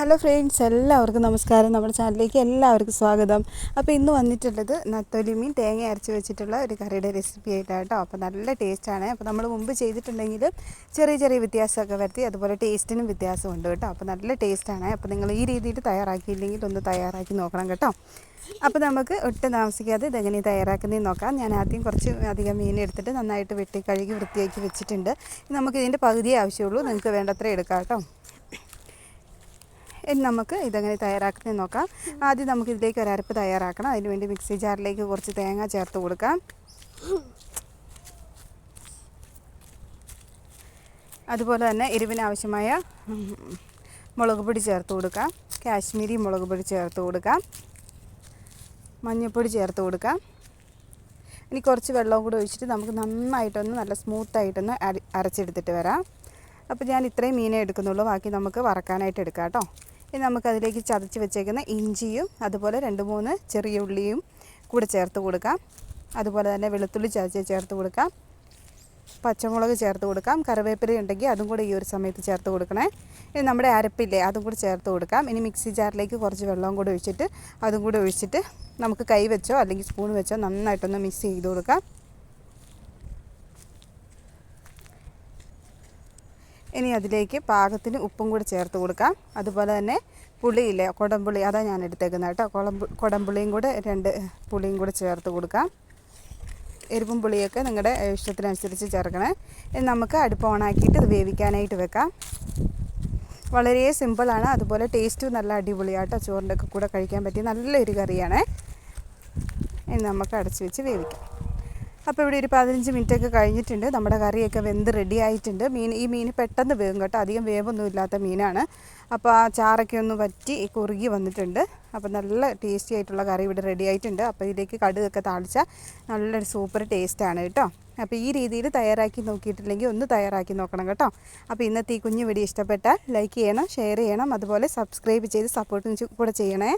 Hello friends എല്ലാവർക്കും നമസ്കാരം. നമ്മുടെ ചാനലിലേക്ക് എല്ലാവർക്കും സ്വാഗതം. അപ്പോൾ ഇന്ന് വന്നിട്ടുള്ളത് നത്തോലി മീൻ തേങ്ങ അരച്ച് വെച്ചിട്ടുള്ള ഒരു കറിയുടെ റെസിപ്പി ആയിട്ടാണ് കേട്ടോ. അപ്പോൾ നല്ല ടേസ്റ്റാണ് അപ്പോൾ നമ്മൾ മുമ്പ് ചെയ്തിട്ടുണ്ടെങ്കിൽ ചെറിയ ചെറിയ വ്യത്യാസമൊക്കെ വരുത്തി അതുപോലെ ടേസ്റ്റിനും വ്യത്യാസമുണ്ട് കേട്ടോ. അപ്പോൾ നല്ല ടേസ്റ്റാണ് അപ്പോൾ നിങ്ങൾ ഈ രീതിയിൽ തയ്യാറാക്കിയില്ലെങ്കിൽ ഒന്ന് തയ്യാറാക്കി നോക്കണം കേട്ടോ. അപ്പോൾ നമുക്ക് ഒട്ടും താമസിക്കാതെ ഇതെങ്ങനെ തയ്യാറാക്കുന്നതെന്ന് നോക്കാം. ഞാൻ ആദ്യം കുറച്ച് അധികം മീൻ എടുത്തിട്ട് നന്നായിട്ട് വെട്ടി കഴുകി വൃത്തിയാക്കി വെച്ചിട്ടുണ്ട്. നമുക്ക് ഇതിന്റെ പകുതിയേ ആവശ്യമുള്ളൂ. നിങ്ങൾക്ക് വേണ്ടത്ര എടുക്കാം കേട്ടോ. ഇനി നമുക്ക് ഇതെങ്ങനെ തയ്യാറാക്കുന്നത് നോക്കാം. ആദ്യം നമുക്ക് ഇതിലേക്ക് ഒരു അരപ്പ് തയ്യാറാക്കണം. അതിനുവേണ്ടി മിക്സി ജാറിലേക്ക് കുറച്ച് തേങ്ങ ചേർത്ത് കൊടുക്കാം. അതുപോലെ തന്നെ എരിവിനാവശ്യമായ മുളക് പൊടി ചേർത്ത് കൊടുക്കാം. കാശ്മീരി മുളക് പൊടി ചേർത്ത് കൊടുക്കാം. മഞ്ഞൾപ്പൊടി ചേർത്ത് കൊടുക്കാം. ഇനി കുറച്ച് വെള്ളവും കൂടി ഒഴിച്ചിട്ട് നമുക്ക് നന്നായിട്ടൊന്ന് നല്ല സ്മൂത്തായിട്ടൊന്ന് അരി അരച്ചെടുത്തിട്ട് വരാം. അപ്പോൾ ഞാൻ ഇത്രയും മീനേ എടുക്കുന്നുള്ളൂ. ബാക്കി നമുക്ക് വറക്കാനായിട്ട് എടുക്കാം കേട്ടോ. ഇനി നമുക്കതിലേക്ക് ചതച്ച് വെച്ചേക്കുന്ന ഇഞ്ചിയും അതുപോലെ രണ്ട് മൂന്ന് ചെറിയ ഉള്ളിയും കൂടെ ചേർത്ത് കൊടുക്കാം. അതുപോലെ തന്നെ വെളുത്തുള്ളി ചതച്ച് ചേർത്ത് കൊടുക്കാം. പച്ചമുളക് ചേർത്ത് കൊടുക്കാം. കറിവേപ്പില ഉണ്ടെങ്കിൽ അതും കൂടെ ഈ ഒരു സമയത്ത് ചേർത്ത് കൊടുക്കണേ. ഇനി നമ്മുടെ അരപ്പില്ലേ അതും കൂടി ചേർത്ത് കൊടുക്കാം. ഇനി മിക്സി ജാറിലേക്ക് കുറച്ച് വെള്ളവും കൂടെ ഒഴിച്ചിട്ട് അതും കൂടെ ഒഴിച്ചിട്ട് നമുക്ക് കൈ വെച്ചോ അല്ലെങ്കിൽ സ്പൂൺ വെച്ചോ നന്നായിട്ടൊന്ന് മിക്സ് ചെയ്ത് കൊടുക്കാം. ഇനി അതിലേക്ക് പാകത്തിന് ഉപ്പും കൂടി ചേർത്ത് കൊടുക്കാം. അതുപോലെ തന്നെ പുളിയില്ലേ കുടംപുളി അതാണ് ഞാൻ എടുത്തേക്കുന്നത് കേട്ടോ. കുളമ്പു കുടംപുളിയും കൂടെ രണ്ട് പുളിയും കൂടെ ചേർത്ത് കൊടുക്കാം. എരിവും പുളിയൊക്കെ നിങ്ങളുടെ ഇഷ്ടത്തിനനുസരിച്ച് ചേർക്കണേ. ഇനി നമുക്ക് അടുപ്പ് ഓണാക്കിയിട്ട് ഇത് വേവിക്കാനായിട്ട് വെക്കാം. വളരെ സിമ്പിളാണ് അതുപോലെ ടേസ്റ്റും നല്ല അടിപൊളിയാട്ടോ ചോറിന്റെ ഒക്കെ കൂടെ കഴിക്കാൻ പറ്റിയ നല്ലൊരു കറിയാണ്. ഇനി നമുക്ക് അടച്ചു വെച്ച് വേവിക്കാം. അപ്പോൾ ഇവിടെ ഒരു പതിനഞ്ച് മിനിറ്റ് ഒക്കെ കഴിഞ്ഞിട്ടുണ്ട്. നമ്മുടെ കറിയൊക്കെ വെന്ത് റെഡി ആയിട്ടുണ്ട്. മീൻ ഈ മീൻ പെട്ടെന്ന് വേഗം കേട്ടോ. അധികം വേവൊന്നും ഇല്ലാത്ത മീനാണ്. അപ്പോൾ ആ ചാറൊക്കെ ഒന്ന് വറ്റി കുറുകി വന്നിട്ടുണ്ട്. അപ്പോൾ നല്ല ടേസ്റ്റി ആയിട്ടുള്ള കറി ഇവിടെ റെഡി ആയിട്ടുണ്ട്. അപ്പോൾ ഇതിലേക്ക് കടുകൊക്കെ താളിച്ചാൽ നല്ലൊരു സൂപ്പർ ടേസ്റ്റാണ് കേട്ടോ. അപ്പോൾ ഈ രീതിയിൽ തയ്യാറാക്കി നോക്കിയിട്ടില്ലെങ്കിൽ ഒന്ന് തയ്യാറാക്കി നോക്കണം കേട്ടോ. അപ്പോൾ ഇന്നത്തെ ഈ കുഞ്ഞു വീഡിയോ ഇഷ്ടപ്പെട്ടാൽ ലൈക്ക് ചെയ്യണം ഷെയർ ചെയ്യണം. അതുപോലെ സബ്സ്ക്രൈബ് ചെയ്ത് സപ്പോർട്ടും കൂടെ ചെയ്യണേ.